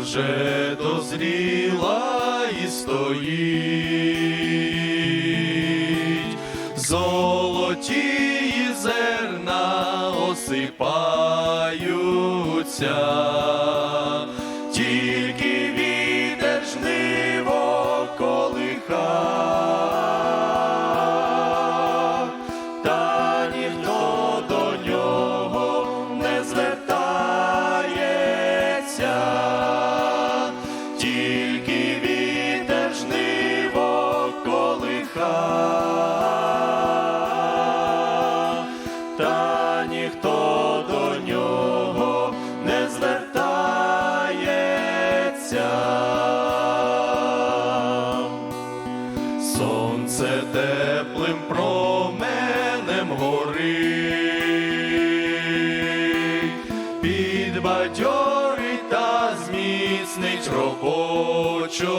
вже дозріла і стоїть, золоті зерна осипаються, Сонце теплим променем горить, підбадьорить та зміцнить робочого,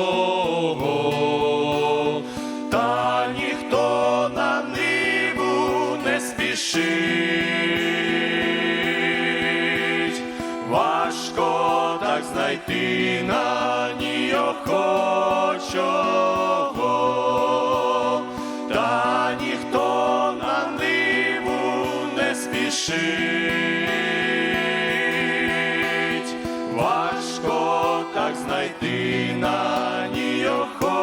та ніхто на ниву не спішить. Важко так знайти на спішить. Важко так знайти на ній охочого.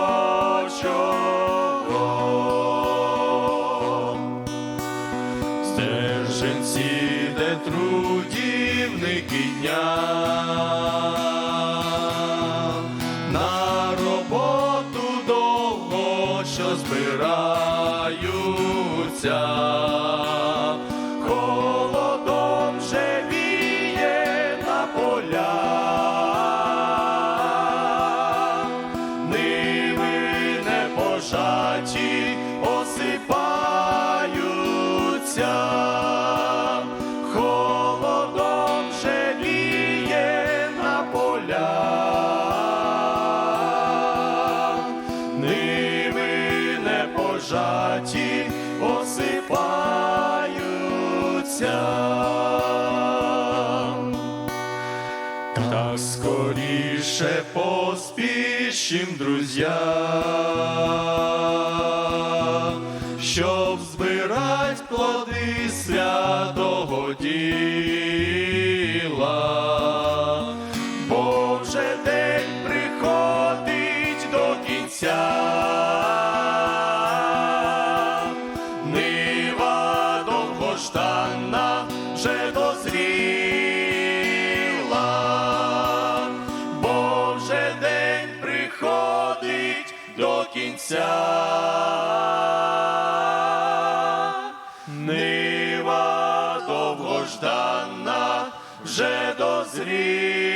Стерженці, де трудівники дня, на роботу довго що збираються, осипаються, холодом же на полях, ниви не пожаті осипаються. Так скоріше поспішим, друзя, щоб збирать плоди святого діла, бо вже день приходить до кінця. Нива довгожданна вже дозріла, бо день приходить до кінця. Довгожданна вже дозріла.